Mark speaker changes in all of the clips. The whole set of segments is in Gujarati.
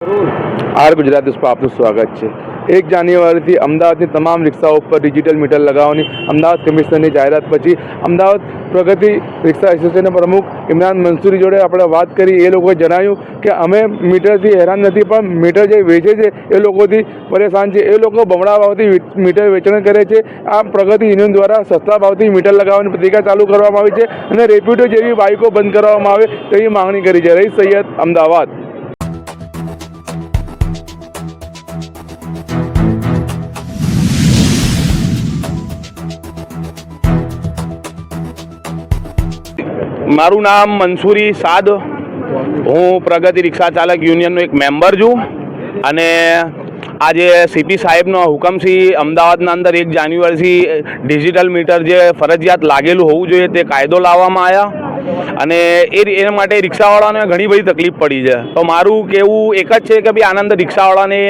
Speaker 1: આર ગુજરાત ન્યૂઝમાં આપનું સ્વાગત છે એક જાન્યુઆરીથી અમદાવાદની તમામ રિક્ષાઓ ઉપર ડિજિટલ મીટર લગાવવાની અમદાવાદ કમિશનરની જાહેરાત પછી અમદાવાદ પ્રગતિ રિક્ષા એસોસિએશનના પ્રમુખ ઇમરાન મંસૂરી જોડે આપણે વાત કરી એ લોકોએ જણાવ્યું કે અમે મીટરથી હેરાન નથી પણ મીટર જે વેચે છે એ લોકોથી પરેશાન છે એ લોકો બમણા ભાવથી મીટર વેચાણ કરે છે આ પ્રગતિ યુનિયન દ્વારા સસ્તા ભાવથી મીટર લગાવવાની પ્રતિક્રિયા ચાલુ કરવામાં આવી છે અને રેપ્યુટો જેવી બાઇકો બંધ કરવામાં આવે તેવી માંગણી કરી છે રહીશ સૈયદ અમદાવાદ
Speaker 2: મારું નામ મંસૂરી સાદ. હું પ્રગતિ રિક્ષા ચાલક યુનિયનનો એક મેમ્બર છું. અને આજે સીપી સાહેબનો હુકમથી અમદાવાદના અંદર એક જાન્યુઆરીથી ડિજિટલ મીટર જે ફરજિયાત લાગેલું હોવું જોઈએ તે કાયદો લાવવામાં આવ્યા અને એ એના માટે રિક્ષાવાળાને ઘણી બધી તકલીફ પડી છે. તો મારું કહેવું એક જ છે કે ભાઈ આનંદ રિક્ષાવાળાને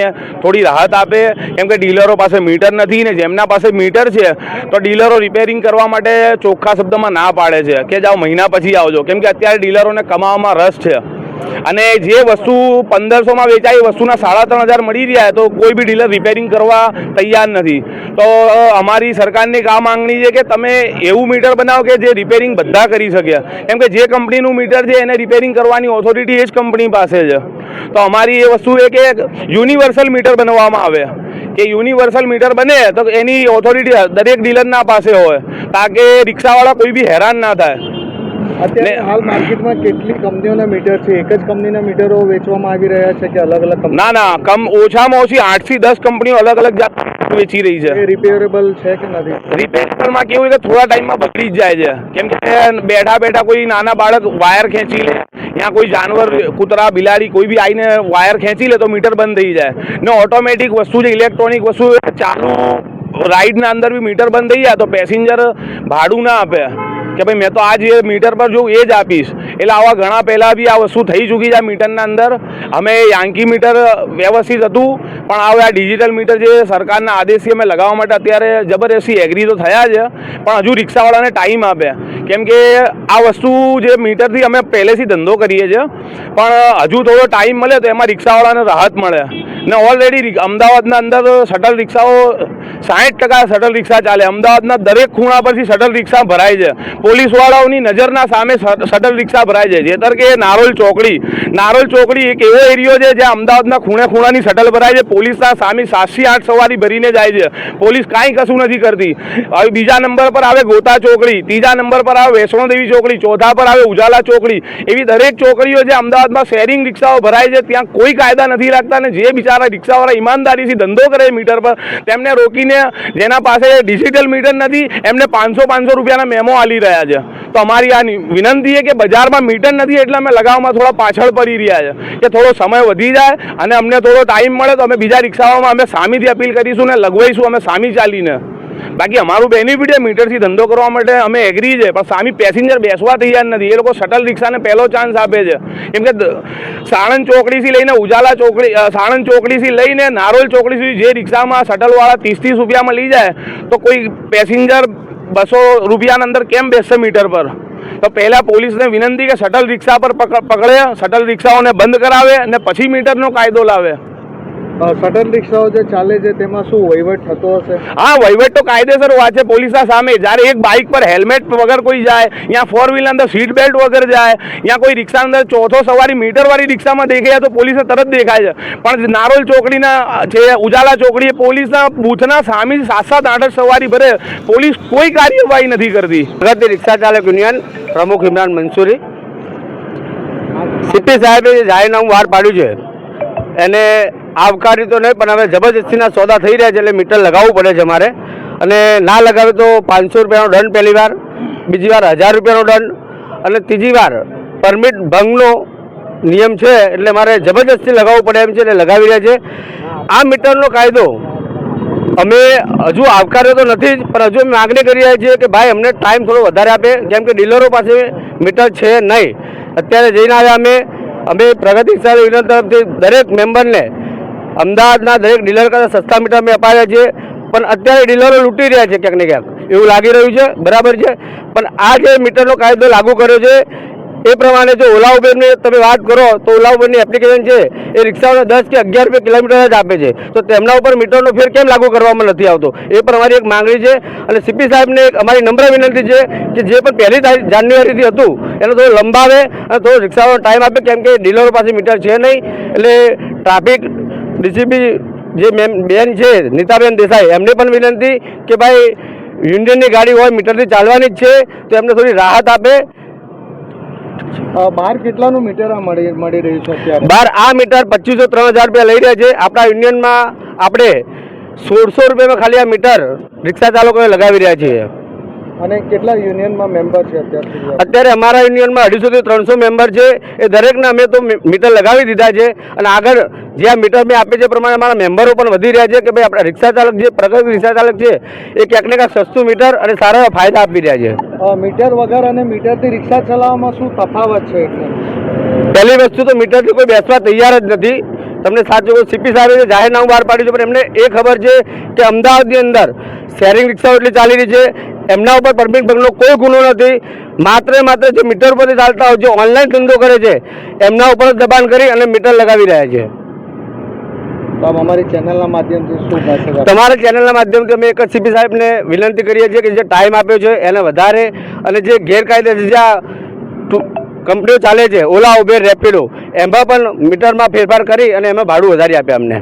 Speaker 2: થોડી રાહત આપે, કેમ કે ડીલરો પાસે મીટર નથી ને જેમના પાસે મીટર છે, તો ડીલરો રિપેરિંગ કરવા માટે ચોખ્ખા શબ્દમાં ના પાડે છે કે જાઓ મહિના પછી આવજો. કેમ કે અત્યારે ડીલરોને કમાવામાં રસ છે. અને જે વસ્તુ પંદરસોમાં વેચાય, એ વસ્તુના સાડા ત્રણ હજાર મળી રહ્યા તો કોઈ બી ડીલર રિપેરિંગ કરવા તૈયાર નથી. તો અમારી સરકારની આ માંગણી છે કે તમે એવું મીટર બનાવો કે જે રિપેરિંગ બધા કરી શકે. કેમ કે જે કંપનીનું મીટર છે, એને રિપેરિંગ કરવાની ઓથોરિટી એ જ કંપની પાસે છે. તો અમારી એ વસ્તુ એ કે યુનિવર્સલ મીટર બનાવવામાં આવે. કે યુનિવર્સલ મીટર બને, તો એની ઓથોરિટી દરેક ડીલરના પાસે હોય, તાકે રિક્ષાવાળા કોઈ બી હેરાન ના થાય.
Speaker 3: અત્યારે હાલ માર્કેટમાં કેટલી કંપનીઓના મીટર છે? એક જ કંપનીના મીટરો વેચવામાં આવી રહ્યા છે કે અલગ અલગ
Speaker 2: ના ના કમ ઓછામાં ઓછી આઠથી દસ કંપનીઓ અલગ અલગ જાત વેચી રહી છે.
Speaker 3: રિપેરેબલ છે કે નથી?
Speaker 2: રિપેરેબલમાં કેવું કે થોડા ટાઈમમાં બગડી જ જાય છે. કેમ કે બેઠા બેઠા કોઈ નાના બાળક વાયર ખેંચી લે ત્યાં કોઈ જાનવર કૂતરા બિલાડી કોઈ બી આવીને વાયર ખેંચી લે તો મીટર બંધ થઈ જાય. ને ઓટોમેટિક વસ્તુ છે ઇલેક્ટ્રોનિક વસ્તુ ચાલુ રાઈડના અંદર બી મીટર બંધ થઈ જાય તો પેસેન્જર ભાડું ના આપે. કે ભાઈ મેં તો આ જે મીટર પર જોઉં એ જ આપીશ. એટલે આવા ઘણા પહેલાં બી આ વસ્તુ થઈ ચૂકી છે આ મીટરના અંદર. અમે યાંકી મીટર વ્યવસ્થિત હતું, પણ હવે આ ડિજિટલ મીટર જે સરકારના આદેશથી અમે લગાવવા માટે અત્યારે જબરજસ્તી એગ્રી તો થયા છે પણ હજુ રિક્ષાવાળાને ટાઈમ આપે. કેમ કે આ વસ્તુ જે મીટરથી અમે પહેલેથી ધંધો કરીએ છીએ, પણ હજુ થોડો ટાઈમ મળે તો એમાં રિક્ષાવાળાને રાહત મળે. ને ઓલરેડી અમદાવાદના અંદર શટલ રિક્ષાઓ સાઠ ટકા શટલ રિક્ષા ચાલે. અમદાવાદના દરેક ખૂણા પરથી શટલ રિક્ષા ભરાય છે. પોલીસવાળાઓની નજરના સામે શટલ રિક્ષા ભરાય છે. જેતર કે નારોલ ચોકડી. નારોલ ચોકડી એક એવો એરિયો છે જ્યાં અમદાવાદના ખૂણે ખૂણાની શટલ ભરાય છે. પોલીસના સામે સાતથી આઠ સવારી ભરીને જાય છે. પોલીસ કાંઈ કશું નથી કરતી. હવે બીજા નંબર પર આવે ગોતા ચોકડી. ત્રીજા નંબર પર આવે વૈષ્ણોદેવી ચોકડી. ચોથા પર આવે ઉજાલા ચોકડી. એવી દરેક ચોકડીઓ જે અમદાવાદમાં શેરિંગ રિક્ષાઓ ભરાય છે, ત્યાં કોઈ કાયદા નથી લાગતા અને જે બિચારા રિક્ષાવાળા ઈમાનદારીથી ધંધો કરે મીટર પર, તેમને રોકીને જેના પાસે ડિજિટલ મીટર નથી, એમને પાંચસો પાંચસો રૂપિયાના મેમો આલી રહ્યા છે. તો અમારી આ વિનંતી છે કે બજારમાં મીટર નથી એટલે અમે લગાવવામાં થોડા પાછળ પડી રહ્યા છે. કે થોડો સમય વધી જાય અને અમને થોડો ટાઈમ મળે તો અમે બીજા રિક્ષાઓમાં અમે સામીથી અપીલ કરીશું ને લગવાઈશું અમે સામી ચાલીને. બાકી અમારું બેનિફિટ છે મીટરથી ધંધો કરવા માટે અમે એગ્રી છે. પણ સામી પેસેન્જર બેસવા તૈયાર નથી. એ લોકો શટલ રિક્ષાને પહેલો ચાન્સ આપે છે. કેમ કે સાણંદ ચોકડીથી લઈને ઉજાલા ચોકડી સાણંદ ચોકડીથી લઈને નારોલ ચોકડી સુધી જે રિક્ષામાં શટલવાળા ત્રીસ ત્રીસ રૂપિયામાં લઈ જાય, તો કોઈ પેસેન્જર બસો રૂપિયાના અંદર કેમ બેસશે મીટર પર? તો પહેલાં પોલીસને વિનંતી કે શટલ રિક્ષા પર પકડ શટલ રિક્ષાઓને બંધ કરાવે અને પછી મીટરનો કાયદો લાવે.
Speaker 3: શટલ રિક્ષાઓ જે ચાલે છે તેમાં શું વહીવટ થતો હશે?
Speaker 2: હા વહીવટ તો કાયદેસર વાત છે પોલીસના સામે. જ્યારે એક બાઇક પર હેલ્મેટ વગર કોઈ જાય યા ફોર વ્હીલર અંદર સીટ બેલ્ટ વગર જાય યા કોઈ રિક્ષા અંદર ચોથો સવારી મીટરવાળી રિક્ષામાં દેખાય તો પોલીસને તરત દેખાય છે. પણ નારોલ ચોકડીના છે ઉજાલા ચોકડીએ પોલીસના બૂથના સામે સાત સાત આઠ આઠ સવારી ભરે પોલીસ કોઈ કાર્યવાહી નથી કરતી.
Speaker 4: પ્રગતિ રિક્ષા ચાલક યુનિયન પ્રમુખ ઇમરાન મંસૂરી. સીપી સાહેબે જે જાહેરનામું બહાર પાડ્યું છે એને આવકારી તો નહીં, પણ હવે જબરજસ્તીના સોદા થઈ રહ્યા છે એટલે મીટર લગાવવું પડે છે અમારે. અને ના લગાવે તો પાંચસો રૂપિયાનો દંડ પહેલી વાર, બીજી વાર હજાર રૂપિયાનો દંડ, અને ત્રીજી વાર પરમિટ ભંગનો નિયમ છે એટલે મારે જબરજસ્તી લગાવવું પડે એમ છે એટલે લગાવી રહ્યા છે. આ મીટરનો કાયદો અમે હજુ આવકાર્યો તો નથી જ, પણ હજુ અમે માગણી કરી રહ્યા છીએ કે ભાઈ અમને ટાઈમ થોડો વધારે આપે, કેમ કે ડીલરો પાસે મીટર છે નહીં. અત્યારે જઈને આવ્યા અમે અમે પ્રગતિ યુનિયન તરફથી દરેક મેમ્બરને અમદાવાદના દરેક ડીલર કરતાં સસ્તા મીટર અમે અપાયા છીએ. પણ અત્યારે ડીલરો લૂંટી રહ્યા છે ક્યાંક ને ક્યાંક. એવું લાગી રહ્યું છે. બરાબર છે. પણ આ જે મીટરનો કાયદો લાગુ કર્યો છે, એ પ્રમાણે જો ઓલા ઉબેરની તમે વાત કરો, તો ઓલા ઉબેરની એપ્લિકેશન છે, એ રિક્ષાઓને દસ કે અગિયાર રૂપિયા કિલોમીટર જ આપે છે. તો તેમના ઉપર મીટરનો ફેર કેમ લાગુ કરવામાં નથી આવતો. એ પણ અમારી એક માંગણી છે. અને સીપી સાહેબને એક અમારી નમ્ર વિનંતી છે કે જે પણ પહેલી તારીખ જાન્યુઆરીથી હતું, એને થોડું લંબાવે અને થોડો રિક્ષાનો ટાઈમ આપે, કેમ કે ડીલરો પાસે મીટર છે નહીં. એટલે ટ્રાફિક ડીસીપી જે મેમ બેન છે નીતાબેન દેસાઈ એમને પણ વિનંતી કે ભાઈ યુનિયનની ગાડી હોય મીટરથી ચાલવાની જ છે તો એમને થોડી રાહત આપે.
Speaker 3: બાર કેટલાનું મીટર મળી મળી રહ્યું છે અત્યારે?
Speaker 4: બાર આ મીટર પચીસો ત્રણ હજાર રૂપિયા લઈ રહ્યા છે. આપણા યુનિયનમાં આપણે સોળસો રૂપિયામાં ખાલી આ મીટર રિક્ષા ચાલકોને લગાવી રહ્યા છીએ.
Speaker 3: અને કેટલા યુનિયનમાં મેમ્બર છે અત્યાર સુધી
Speaker 4: અત્યારે અમારા યુનિયનમાં અઢીસોથી ત્રણસો મેમ્બર છે. એ દરેકના અમે તો મીટર લગાવી દીધા છે. અને આગળ જે આ મીટર મેં આપે છે પ્રમાણે અમારા મેમ્બરો પણ વધી રહ્યા છે કે ભાઈ આપણા રિક્ષા ચાલક જે પ્રગતિ રિક્ષા ચાલક છે એ ક્યાંક ને ક્યાંક સસ્તું મીટર અને સારા એવા ફાયદા આપી રહ્યા છે.
Speaker 3: મીટર વગર અને મીટરથી રિક્ષા ચલાવવામાં શું તફાવત છે
Speaker 4: પહેલી વસ્તુ તો મીટરથી કોઈ બેસવા તૈયાર જ નથી. તમને સાચું કહું સીપી સાહેબે જે જાહેરનામું બહાર પાડ્યું છે પણ એમને એ ખબર છે કે અમદાવાદની અંદર શેરિંગ રિક્ષાઓ એટલી ચાલી રહી છે. એમના ઉપર પરમિટ ભંગનો કોઈ ગુનો નથી. માત્ર માત્ર જે મીટર પરથી ચાલતા હોય જે ઓનલાઈન ધંધો કરે છે એમના ઉપર જ દબાણ કરી અને મીટર લગાવી રહ્યા છે.
Speaker 3: અમારી ચેનલના માધ્યમથી શું
Speaker 4: તમારા ચેનલના માધ્યમથી અમે એક જ સીપી સાહેબને વિનંતી કરીએ છીએ કે જે ટાઈમ આપ્યો છે એને વધારે અને જે ગેરકાયદે ટુ- કંપનીઓ ચાલે છે, ઓલા, ઉબેર, રેપિડો, એમાં પણ મીટરમાં ફેરફાર કરી અને એમાં ભાડું વધારી આપે અમને.